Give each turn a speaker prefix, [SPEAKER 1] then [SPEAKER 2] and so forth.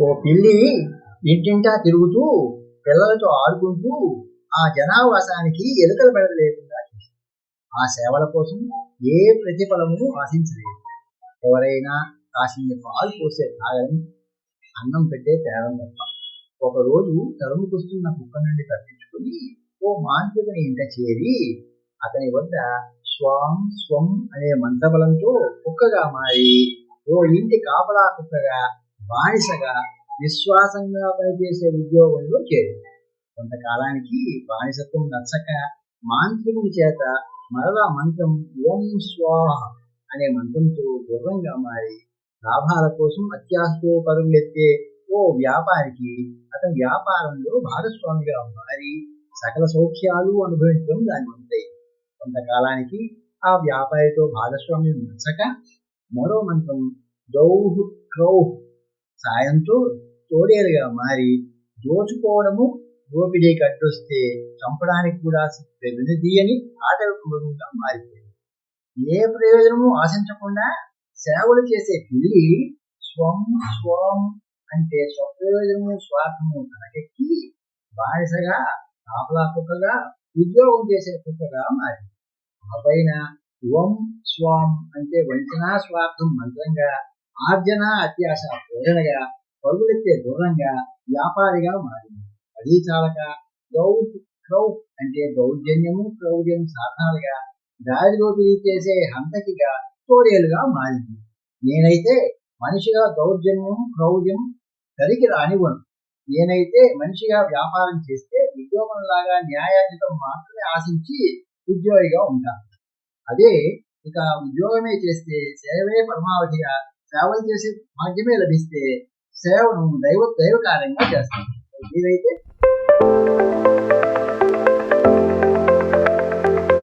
[SPEAKER 1] ఓ పిల్లి ఇంటింటా తిరుగుతూ పిల్లలతో ఆడుకుంటూ ఆ జనావాసానికి ఎలుకల బెడద లేకుండా ఆ సేవల కోసం ఏ ప్రతిఫలమును ఆశించలేదు. ఎవరైనా కాసిన పాలు పోసే తాగని అన్నం పెట్టే తేడం తప్ప. ఒకరోజు తరుముకొస్తున్న కుక్క నుండి తప్పించుకుని ఓ మాంత్రికుని ఇంట చేరి అతని వద్ద స్వాం స్వం అనే మంత్రబలంతో కుక్కగా మారి ఓ ఇంటి కాపలా కుక్కగా బానిసగా విశ్వాసంగా పనిచేసే ఉద్యోగంలో చేరింది కొంతకాలానికి బానిసత్వం నచ్చక మాంత్రికుడి చేత మరలా మంత్రం ఓం స్వాహ అనే మంత్రంతో గుర్రంగా మారి లాభాల కోసం అత్యాశతో పరుగులెత్తే ఓ వ్యాపారికి అతని వ్యాపారంలో భాగస్వామిగా మారి సకల సౌఖ్యాలు అనుభవించడం దాని ఉంటాయి కొంతకాలానికి ఆ వ్యాపారితో భాగస్వామ్యం నచ్చక మరో మంత్రం దౌహ్ క్రౌహ్ సాయంతో తోడేలుగా మారి దోచుకోవడము దోపిడీకి అడ్డొస్తే చంపడానికి కూడా ప్రతినిధి అని ఆటవికంగా మారిపోయింది. ఏ ప్రయోజనము ఆశించకుండా సేవలు చేసే పిల్లి స్వం స్వం అంటే స్వప్రయోజనము స్వార్థము తనకెక్కి బానిసగా కాపలా కుక్కగా ఉద్యోగం చేసే కుక్కగా మారింది. ఆపైన వం స్వాం అంటే వంచనా స్వార్థం మంత్రంగా ఆర్జన అత్యాశ ప్రేరణగా పరుగులెత్తే దూరంగా వ్యాపారిగా మారింది. అది చాలక గౌట్ క్రౌ అంటే దౌర్జన్యము క్రౌర్యం సాధనాలుగా దారిలోకి చేసే హంతకిగా తోడేలుగా మారింది. నేనైతే మనిషిగా దౌర్జన్యం క్రౌర్యం సరికి రానివ్వను. నేనైతే మనిషిగా వ్యాపారం చేస్తే ఉద్యోగంలాగా న్యాయాధితం మాత్రమే ఆశించి ఉద్యోగిగా ఉంటాను అదే ఇక ఉద్యోగమే చేస్తే సేవే పరమావధిగా సేవలు చేసే భాగ్యమే లభిస్తే సేవను దైవ దైవ కార్యంగా చేస్తాను మీరైతే